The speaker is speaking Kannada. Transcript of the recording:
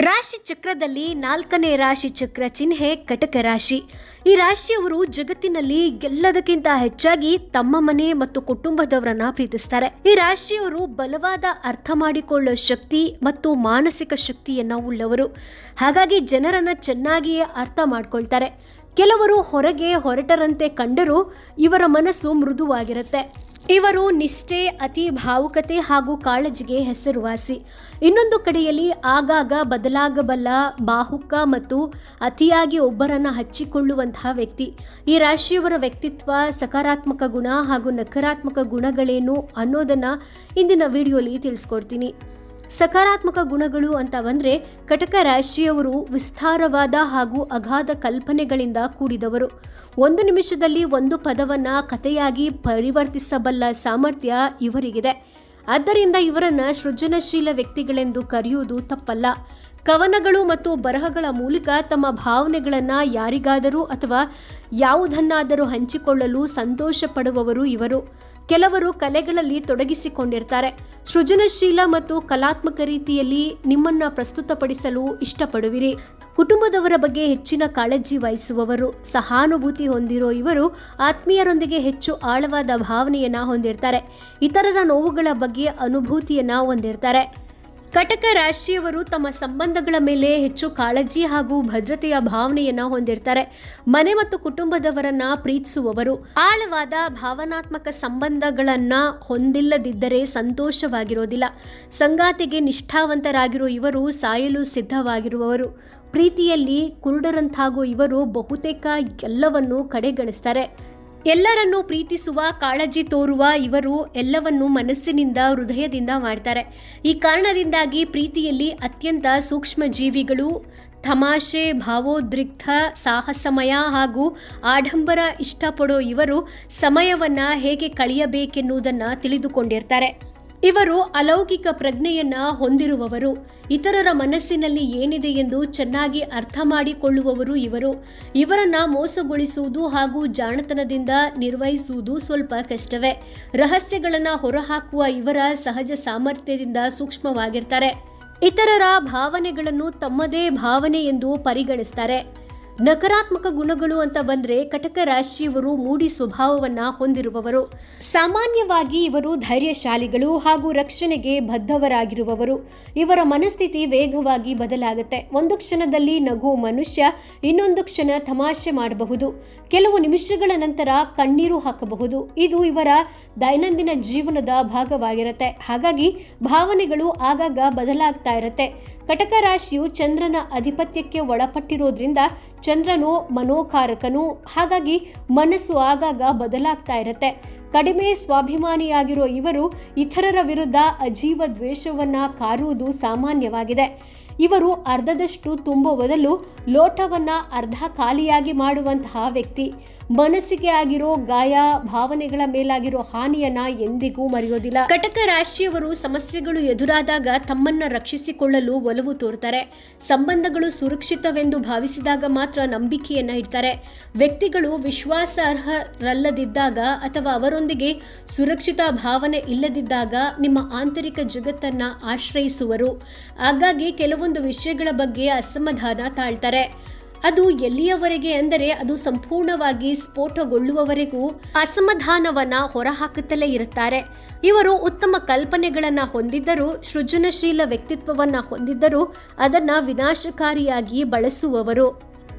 ರಾಶಿ ಚಕ್ರದಲ್ಲಿ ನಾಲ್ಕನೇ ರಾಶಿ ಚಕ್ರ ಚಿಹ್ನೆ ಕಟಕ ರಾಶಿ. ಈ ರಾಶಿಯವರು ಜಗತ್ತಿನಲ್ಲಿ ಎಲ್ಲದಕ್ಕಿಂತ ಹೆಚ್ಚಾಗಿ ತಮ್ಮ ಮನೆ ಮತ್ತು ಕುಟುಂಬದವರನ್ನ ಪ್ರೀತಿಸ್ತಾರೆ. ಈ ರಾಶಿಯವರು ಬಲವಾದ ಅರ್ಥ ಮಾಡಿಕೊಳ್ಳೋ ಶಕ್ತಿ ಮತ್ತು ಮಾನಸಿಕ ಶಕ್ತಿಯನ್ನ ಉಳ್ಳವರು. ಹಾಗಾಗಿ ಜನರನ್ನ ಚೆನ್ನಾಗಿಯೇ ಅರ್ಥ ಮಾಡ್ಕೊಳ್ತಾರೆ. ಕೆಲವರು ಹೊರಗೆ ಹೊರಟರಂತೆ ಕಂಡರೂ ಇವರ ಮನಸ್ಸು ಮೃದುವಾಗಿರುತ್ತೆ. ಇವರು ನಿಷ್ಠೆ, ಅತಿ ಭಾವುಕತೆ ಹಾಗೂ ಕಾಳಜಿಗೆ ಹೆಸರುವಾಸಿ. ಇನ್ನೊಂದು ಕಡೆಯಲ್ಲಿ ಆಗಾಗ ಬದಲಾಗಬಲ್ಲ ಬಾಹುಕ ಮತ್ತು ಅತಿಯಾಗಿ ಒಬ್ಬರನ್ನ ಹಚ್ಚಿಕೊಳ್ಳುವಂತಹ ವ್ಯಕ್ತಿ. ಈ ರಾಶಿಯವರ ವ್ಯಕ್ತಿತ್ವ ಸಕಾರಾತ್ಮಕ ಗುಣ ಹಾಗೂ ನಕಾರಾತ್ಮಕ ಗುಣಗಳೇನು ಅನ್ನೋದನ್ನ ಇಂದಿನ ವಿಡಿಯೋಲಿ ತಿಳಿಸ್ಕೊಡ್ತೀನಿ. ಸಕಾರಾತ್ಮಕ ಗುಣಗಳು ಅಂತ ಬಂದ್ರೆ ಕಟಕ ರಾಶಿಯವರು ವಿಸ್ತಾರವಾದ ಹಾಗೂ ಅಗಾಧ ಕಲ್ಪನೆಗಳಿಂದ ಕೂಡಿದವರು. ಒಂದು ನಿಮಿಷದಲ್ಲಿ ಒಂದು ಪದವನ್ನ ಕಥೆಯಾಗಿ ಪರಿವರ್ತಿಸಬಲ್ಲ ಸಾಮರ್ಥ್ಯ ಇವರಿಗಿದೆ. ಆದ್ದರಿಂದ ಇವರನ್ನು ಸೃಜನಶೀಲ ವ್ಯಕ್ತಿಗಳೆಂದು ಕರೆಯುವುದು ತಪ್ಪಲ್ಲ. ಕವನಗಳು ಮತ್ತು ಬರಹಗಳ ಮೂಲಕ ತಮ್ಮ ಭಾವನೆಗಳನ್ನು ಯಾರಿಗಾದರೂ ಅಥವಾ ಯಾವುದನ್ನಾದರೂ ಹಂಚಿಕೊಳ್ಳಲು ಸಂತೋಷ ಪಡುವವರು ಇವರು. ಕೆಲವರು ಕಲೆಗಳಲ್ಲಿ ತೊಡಗಿಸಿಕೊಂಡಿರ್ತಾರೆ. ಸೃಜನಶೀಲ ಮತ್ತು ಕಲಾತ್ಮಕ ರೀತಿಯಲ್ಲಿ ನಿಮ್ಮನ್ನು ಪ್ರಸ್ತುತಪಡಿಸಲು ಇಷ್ಟಪಡುವಿರಿ. ಕುಟುಂಬದವರ ಬಗ್ಗೆ ಹೆಚ್ಚಿನ ಕಾಳಜಿ ವಹಿಸುವವರು, ಸಹಾನುಭೂತಿ ಹೊಂದಿರೋ ಇವರು ಆತ್ಮೀಯರೊಂದಿಗೆ ಹೆಚ್ಚು ಆಳವಾದ ಭಾವನೆಯನ್ನ ಹೊಂದಿರ್ತಾರೆ. ಇತರರ ನೋವುಗಳ ಬಗ್ಗೆ ಅನುಭೂತಿಯನ್ನ ಹೊಂದಿರ್ತಾರೆ. ಕಟಕ ರಾಶಿಯವರು ತಮ್ಮ ಸಂಬಂಧಗಳ ಮೇಲೆ ಹೆಚ್ಚು ಕಾಳಜಿ ಹಾಗೂ ಭದ್ರತೆಯ ಭಾವನೆಯನ್ನ ಹೊಂದಿರ್ತಾರೆ. ಮನೆ ಮತ್ತು ಕುಟುಂಬದವರನ್ನ ಪ್ರೀತಿಸುವವರು. ಆಳವಾದ ಭಾವನಾತ್ಮಕ ಸಂಬಂಧಗಳನ್ನ ಹೊಂದಿಲ್ಲದಿದ್ದರೆ ಸಂತೋಷವಾಗಿರೋದಿಲ್ಲ. ಸಂಗಾತಿಗೆ ನಿಷ್ಠಾವಂತರಾಗಿರೋ ಇವರು ಸಾಯಲು ಸಿದ್ಧವಾಗಿರುವವರು. ಪ್ರೀತಿಯಲ್ಲಿ ಕುರುಡರಂತಾಗೋ ಇವರು ಬಹುತೇಕ ಎಲ್ಲವನ್ನೂ ಕಡೆಗಣಿಸ್ತಾರೆ. ಎಲ್ಲರನ್ನೂ ಪ್ರೀತಿಸುವ, ಕಾಳಜಿ ತೋರುವ ಇವರು ಎಲ್ಲವನ್ನು ಮನಸ್ಸಿನಿಂದ, ಹೃದಯದಿಂದ ಮಾಡ್ತಾರೆ. ಈ ಕಾರಣದಿಂದಾಗಿ ಪ್ರೀತಿಯಲ್ಲಿ ಅತ್ಯಂತ ಸೂಕ್ಷ್ಮ ಜೀವಿಗಳು ತಮಾಷೆ, ಭಾವೋದ್ರಿಕ್ತ, ಸಾಹಸಮಯ ಹಾಗೂ ಆಡಂಬರ ಇಷ್ಟಪಡೋ ಇವರು ಸಮಯವನ್ನು ಹೇಗೆ ಕಳೆಯಬೇಕೆನ್ನುವುದನ್ನು ತಿಳಿದುಕೊಂಡಿರ್ತಾರೆ. ಇವರು ಅಲೌಕಿಕ ಪ್ರಜ್ಞೆಯನ್ನ ಹೊಂದಿರುವವರು. ಇತರರ ಮನಸ್ಸಿನಲ್ಲಿ ಏನಿದೆ ಎಂದು ಚೆನ್ನಾಗಿ ಅರ್ಥ ಮಾಡಿಕೊಳ್ಳುವವರು ಇವರು. ಇವರನ್ನ ಮೋಸಗೊಳಿಸುವುದು ಹಾಗೂ ಜಾಣತನದಿಂದ ನಿರ್ವಹಿಸುವುದು ಸ್ವಲ್ಪ ಕಷ್ಟವೇ. ರಹಸ್ಯಗಳನ್ನು ಹೊರಹಾಕುವ ಇವರ ಸಹಜ ಸಾಮರ್ಥ್ಯದಿಂದ ಸೂಕ್ಷ್ಮವಾಗಿರ್ತಾರೆ. ಇತರರ ಭಾವನೆಗಳನ್ನು ತಮ್ಮದೇ ಭಾವನೆ ಎಂದು ಪರಿಗಣಿಸ್ತಾರೆ. ನಕಾರಾತ್ಮಕ ಗುಣಗಳು ಅಂತ ಬಂದ್ರೆ ಕಟಕ ರಾಶಿಯವರು ಮೂಡಿ ಸ್ವಭಾವವನ್ನ ಹೊಂದಿರುವವರು. ಸಾಮಾನ್ಯವಾಗಿ ಇವರು ಧೈರ್ಯಶಾಲಿಗಳು ಹಾಗೂ ರಕ್ಷಣೆಗೆ ಬದ್ಧವರಾಗಿರುವವರು. ಇವರ ಮನಸ್ಥಿತಿ ವೇಗವಾಗಿ ಬದಲಾಗುತ್ತೆ. ಒಂದು ಕ್ಷಣದಲ್ಲಿ ನಗು ಮನುಷ್ಯ, ಇನ್ನೊಂದು ಕ್ಷಣ ತಮಾಷೆ ಮಾಡಬಹುದು. ಕೆಲವು ನಿಮಿಷಗಳ ನಂತರ ಕಣ್ಣೀರು ಹಾಕಬಹುದು. ಇದು ಇವರ ದೈನಂದಿನ ಜೀವನದ ಭಾಗವಾಗಿರುತ್ತೆ. ಹಾಗಾಗಿ ಭಾವನೆಗಳು ಆಗಾಗ ಬದಲಾಗ್ತಾ ಇರುತ್ತೆ. ಕಟಕ ರಾಶಿಯು ಚಂದ್ರನ ಅಧಿಪತ್ಯಕ್ಕೆ ಒಳಪಟ್ಟಿರೋದ್ರಿಂದ ಚಂದ್ರನು ಮನೋಕಾರಕನು. ಹಾಗಾಗಿ ಮನಸ್ಸು ಆಗಾಗ ಬದಲಾಗ್ತಾ ಇರುತ್ತೆ. ಕಡಿಮೆ ಸ್ವಾಭಿಮಾನಿಯಾಗಿರೋ ಇವರು ಇತರರ ವಿರುದ್ಧ ಅಜೀವ ದ್ವೇಷವನ್ನ ಕಾರುವುದು ಸಾಮಾನ್ಯವಾಗಿದೆ. ಇವರು ಅರ್ಧದಷ್ಟು ತುಂಬುವ ಬದಲು ಲೋಟವನ್ನ ಅರ್ಧ ಖಾಲಿಯಾಗಿ ಮಾಡುವಂತಹ ವ್ಯಕ್ತಿ. ಮನಸ್ಸಿಗೆ ಆಗಿರೋ ಗಾಯ, ಭಾವನೆಗಳ ಮೇಲಾಗಿರೋ ಹಾನಿಯನ್ನ ಎಂದಿಗೂ ಮರೆಯೋದಿಲ್ಲ. ಕಟಕ ರಾಶಿಯವರು ಸಮಸ್ಯೆಗಳು ಎದುರಾದಾಗ ತಮ್ಮನ್ನ ರಕ್ಷಿಸಿಕೊಳ್ಳಲು ಒಲವು ತೋರ್ತಾರೆ. ಸಂಬಂಧಗಳು ಸುರಕ್ಷಿತವೆಂದು ಭಾವಿಸಿದಾಗ ಮಾತ್ರ ನಂಬಿಕೆಯನ್ನ ಇಡ್ತಾರೆ. ವ್ಯಕ್ತಿಗಳು ವಿಶ್ವಾಸಾರ್ಹರಲ್ಲದಿದ್ದಾಗ ಅಥವಾ ಅವರೊಂದಿಗೆ ಸುರಕ್ಷಿತ ಭಾವನೆ ಇಲ್ಲದಿದ್ದಾಗ ನಿಮ್ಮ ಆಂತರಿಕ ಜಗತ್ತನ್ನ ಆಶ್ರಯಿಸುವರು. ಹಾಗಾಗಿ ಕೆಲವೊಂದು ವಿಷಯಗಳ ಬಗ್ಗೆ ಅಸಮಾಧಾನ ತಾಳ್ತಾರೆ. ಅದು ಎಲ್ಲಿಯವರೆಗೆ ಅಂದರೆ ಅದು ಸಂಪೂರ್ಣವಾಗಿ ಸ್ಫೋಟಗೊಳ್ಳುವವರೆಗೂ ಅಸಮಾಧಾನವನ್ನ ಹೊರಹಾಕುತ್ತಲೇ ಇರುತ್ತಾರೆ. ಇವರು ಉತ್ತಮ ಕಲ್ಪನೆಗಳನ್ನು ಹೊಂದಿದ್ದರೂ, ಸೃಜನಶೀಲ ವ್ಯಕ್ತಿತ್ವವನ್ನ ಹೊಂದಿದ್ದರೂ ಅದನ್ನ ವಿನಾಶಕಾರಿಯಾಗಿ ಬಳಸುವವರು.